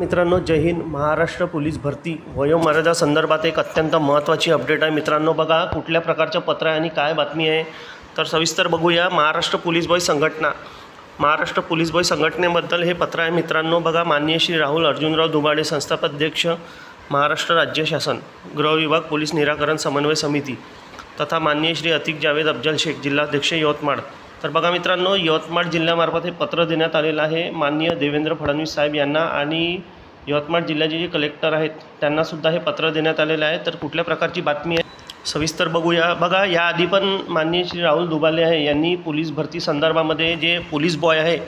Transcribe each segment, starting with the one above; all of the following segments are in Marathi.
मित्रांनो जय हिंद. महाराष्ट्र पोलीस भरती. वयोमर्यादा संदर्भात एक अत्यंत महत्त्वाची अपडेट आहे. मित्रांनो बघा कुठल्या प्रकारचं पत्र आहे आणि काय बातमी आहे? तर सविस्तर बघूया. महाराष्ट्र पोलीस बॉय संघटना. महाराष्ट्र पोलीस बॉय संघटनेबद्दल हे पत्र आहे. मित्रांनो बघा माननीय श्री राहुल अर्जुनराव दुबाडे संस्थापाध्यक्ष महाराष्ट्र राज्य शासन गृह विभाग पोलीस निराकरण समन्वय समिती तथा माननीय श्री अतिक जावेद अफजल शेख जिल्हाध्यक्ष यवतमाळ. तर बघा मित्रांनो यवतमाळ जिल्ह्यामार्फत हे पत्र देण्यात आलेलं आहे. माननीय देवेंद्र फडणवीस साहेब यांना आणि यवतमाळ जिल्ह्याचे जे कलेक्टर आहेत त्यांनासुद्धा हे पत्र देण्यात आलेलं आहे. तर कुठल्या प्रकारची बातमी आहे सविस्तर बघूया. बघा याआधी पण माननीय श्री राहुल दुबाले आहे यांनी पोलीस भरती संदर्भामध्ये जे पोलीस बॉय आहे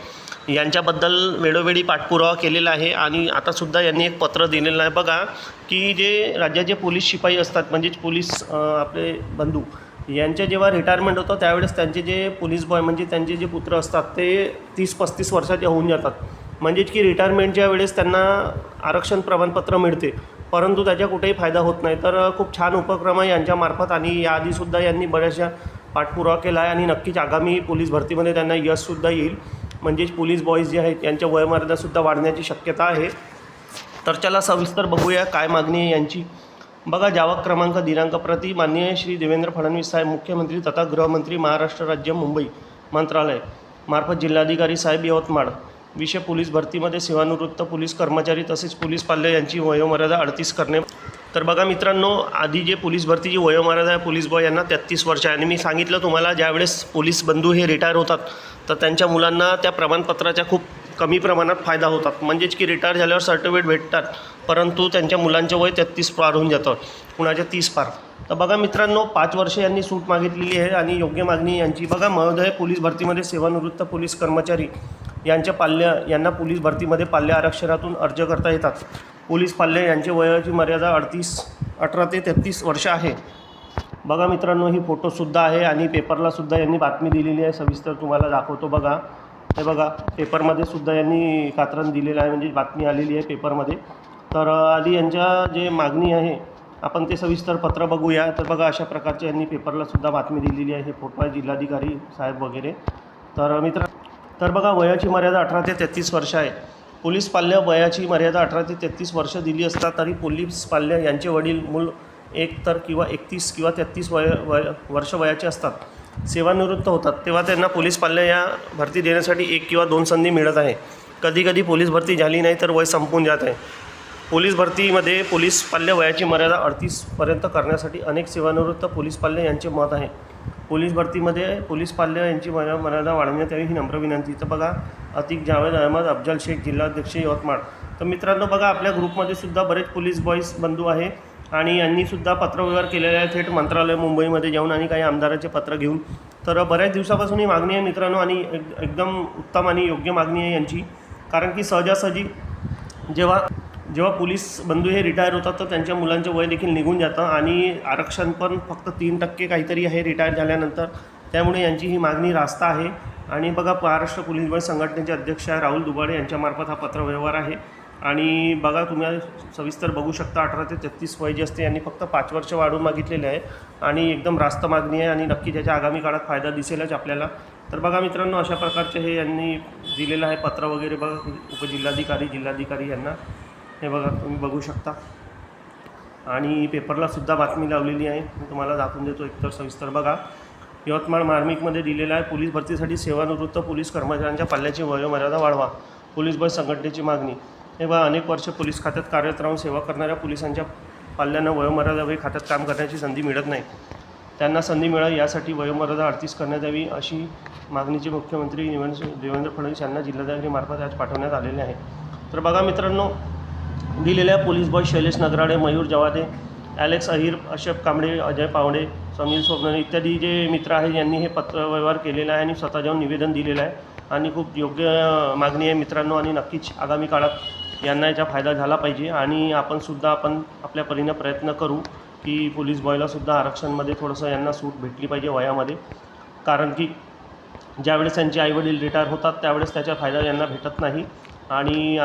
यांच्याबद्दल वेळोवेळी पाठपुरावा केलेला आहे आणि आतासुद्धा यांनी एक पत्र दिलेलं आहे. बघा की जे राज्याचे पोलीस शिपाई असतात म्हणजेच पोलीस आपले बंधू यांच्या जेव्हा रिटायरमेंट होतं त्यावेळेस त्यांचे जे पोलीस बॉय म्हणजे त्यांचे जे पुत्र असतात ते तीस पस्तीस वर्षाचे होऊन जातात. म्हणजेच की रिटायरमेंटच्या वेळेस त्यांना आरक्षण प्रमाणपत्र मिळते परंतु त्याचा कुठेही फायदा होत नाही. तर खूप छान उपक्रम आहे यांच्यामार्फत आणि याआधीसुद्धा यांनी बऱ्याचशा पाठपुरावा केला आहे आणि नक्कीच आगामी पोलीस भरतीमध्ये त्यांना यशसुद्धा येईल. म्हणजेच पोलीस बॉईज जे आहेत यांच्या वयोमर्यादासुद्धा वाढण्याची शक्यता आहे. तर चला सविस्तर बघूया काय मागणी आहे यांची. बघा जावक क्रमांक दिनांक प्रति माननीय श्री देवेंद्र फडणवीस साहेब मुख्यमंत्री तथा गृहमंत्री महाराष्ट्र राज्य मुंबई मंत्रालय मार्फत जिल्हाधिकारी साहेब यवतमाळ विषय पोलीस भरतीमध्ये सेवानिवृत्त पोलीस कर्मचारी तसेच पोलीस पाल्य यांची वयोमर्यादा अडतीस करणे. तर बघा मित्रांनो आधी जे पोलीस भरतीची वयोमर्यादा आहे पोलीस बॉय यांना तेहत्तीस वर्ष आहे. आणि मी सांगितलं तुम्हाला ज्यावेळेस पोलीस बंधू हे रिटायर होतात तर त्यांच्या मुलांना त्या प्रमाणपत्राच्या खूप कमी प्रमाणात फायदा होतात. म्हणजेच की रिटायर झाल्यावर सर्टिफिकेट भेटतात परंतु त्यांच्या मुलांचं वय तेहत्तीस पार होऊन जातं. कुणाच्या तीस पार. तर बघा मित्रांनो पाच वर्ष यांनी सूट मागितलेली आहे आणि योग्य मागणी यांची. बघा महोदय पोलीस भरतीमध्ये सेवानिवृत्त पोलीस कर्मचारी यांच्या पाल्य यांना पोलीस भरतीमध्ये पाल्य आरक्षणातून अर्ज करता येतात. पोलीस पाल्य यांचे वयाची मर्यादा अडतीस अठरा ते तेहत्तीस वर्ष आहे. बघा मित्रांनो ही फोटोसुद्धा आहे आणि पेपरलासुद्धा यांनी बातमी दिलेली आहे. सविस्तर तुम्हाला दाखवतो बघा. हे बघा पेपरमध्ये सुद्धा यांनी कात्रण दिलेलं आहे म्हणजे बातमी आलेली आहे पेपरमध्ये. तर आधी यांच्या जे मागणी आहे आपण ते सविस्तर पत्र बघूया. तर बघा अशा प्रकारच्या यांनी पेपरला सुद्धा बातमी दिलेली आहे हे फोटो जिल्हाधिकारी साहेब वगैरे. तर मित्र तर बघा वयाची मर्यादा अठरा ते तेहत्तीस वर्ष आहे. पोलीस पाल्य वयाची मर्यादा अठरा ते तेहत्तीस वर्ष दिली असता तरी पोलीस पाल्य यांचे वडील मूल एक तर किंवा एकतीस किंवा तेहत्तीस वय वय वर्ष वयाचे असतात. सेवानिवृत्त होतात तेव्हा त्यांना पोलीस पाल्य या भरती देण्यासाठी एक किंवा दोन संधी मिळत आहे. कधीकधी पोलीस भरती झाली नाही तर वय संपून जात आहे. पोलीस भरतीमध्ये पोलीस पाल्य वयाची मर्यादा अडतीसपर्यंत करण्यासाठी अनेक सेवानिवृत्त पोलीस पाल्य यांचे मत आहे. पोलीस भरतीमध्ये पोलीस पाल्य यांची मर्या- मर्यादा वाढवण्यात यावी ही नम्र विनंती तर बघा अतिक जावेद अहमद अफजल शेख जिल्हाध्यक्ष यवतमाळ. तर मित्रांनो बघा आपल्या ग्रुपमध्ये सुद्धा बरेच पोलीस बॉईज बंधू आहे. आणि यांनीसुद्धा पत्रव्यवहार केलेला आहे. थेट मंत्रालय मुंबईमध्ये जाऊन आणि काही आमदाराचे पत्र घेऊन. तर बऱ्याच दिवसापासून ही मागणी आहे मित्रांनो आणि एक एकदम उत्तम आणि योग्य मागणी आहे यांची. कारण की सहजासहजी जेव्हा जेव्हा पोलीस बंधू हे रिटायर होतात तर त्यांच्या मुलांचे वय देखील निघून जातं आणि आरक्षण पण फक्त तीन टक्के काहीतरी आहे रिटायर झाल्यानंतर. त्यामुळे यांची ही मागणी रास्त आहे. आणि बघा महाराष्ट्र पोलीस बळ संघटनेचे अध्यक्ष आहे राहुल दुबाडे यांच्यामार्फत हा पत्रव्यवहार आहे. आणि बघा तुम्ही सविस्तर बघू शकता अठरा ते तेहतीस वय जे असते यांनी फक्त पाच वर्ष वाढवून मागितलेले आहे. आणि एकदम रास्त मागणी आहे आणि नक्की त्याच्या आगामी काळात फायदा दिसेलच आपल्याला. तर बघा मित्रांनो अशा प्रकारचे हे यांनी दिलेलं आहे पत्र वगैरे बघा उपजिल्हाधिकारी जिल्हाधिकारी यांना. हे बघा तुम्ही बघू शकता. आणि पेपरलासुद्धा बातमी लावलेली आहे. मी तुम्हाला दाखवून देतो एकतर सविस्तर बघा. यवतमाळ मार्मिकमध्ये दिलेला आहे पोलीस भरतीसाठी सेवानिवृत्त पोलीस कर्मचाऱ्यांच्या पाल्याची वयोमर्यादा वाढवा. पोलीस बस संघटनेची मागणी. हे अनेक वर्ष पोलीस खात्यात कार्यरत राहून सेवा करणाऱ्या पोलिसांच्या पाल्यांना वयोमर्यादावरी खात्यात काम करण्याची संधी मिळत नाही. त्यांना संधी मिळावी यासाठी वयोमर्यादा अडतीस करण्यात यावी अशी मागणीची मुख्यमंत्री देवेंद्र देवेंद्र फडणवीस यांना जिल्हाधिकारीमार्फत आज पाठवण्यात आलेले आहे. तर बघा मित्रांनो दिलेल्या police boy Shailesh Nagrade Mayur Jawade Alex Ahir Ashaf Kamble Ajay Pawade Sameer Sobne इत्यादी जे मित्र आहेत यांनी हे पत्रव्यवहार केलेला आहे आणि स्वतः जाऊन निवेदन दिलेलं आहे. आणि खूप योग्य मागणी आहे मित्रांनो आणि नक्कीच आगामी काळात यांना याचा फायदा झाला पाहिजे आणि आपणसुद्धा आपण आपल्या परीनं प्रयत्न करू की पोलीस बॉयलासुद्धा आरक्षणमध्ये थोडंसं यांना सूट भेटली पाहिजे वयामध्ये. कारण की ज्यावेळेस त्यांचे आईवडील रिटायर होतात त्यावेळेस त्याचा फायदा यांना भेटत नाही. आणि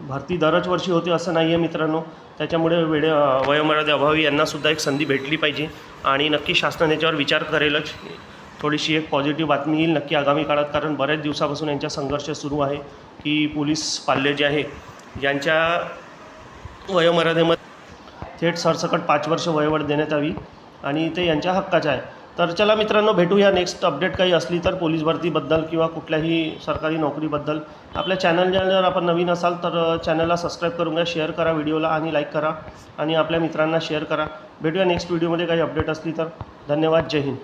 भरती दरच वर्षी होते असं नाही आहे मित्रांनो. त्याच्यामुळे वेळे वयोमर्यादेअभावी यांनासुद्धा एक संधी भेटली पाहिजे. आणि नक्की शासन याच्यावर विचार करेलच. थोडीशी एक पॉझिटिव्ह बातमी येईल नक्की आगामी काळात. कारण बऱ्याच दिवसापासून यांचा संघर्ष सुरू आहे की पोलीस पाल्य जे आहे यांच्या वयोमर्यादेमध्ये थेट सरसकट पाच वर्ष वयोवर देण्यात यावी आणि ते यांच्या हक्काचं आहे. तर चला मित्रांनो भेटूया नेक्स्ट अपडेट काही असली तर पोलीस भरतीबद्दल किंवा कुठल्याही सरकारी नोकरीबद्दल. आपल्या चॅनलला जर आपण नवीन असाल तर चॅनलला सबस्क्राईब करून घ्या शेअर करा व्हिडिओला आणि लाईक करा आणि आपल्या मित्रांना शेअर करा. भेटूया नेक्स्ट व्हिडिओमध्ये काही अपडेट असली तर. धन्यवाद जय हिंद.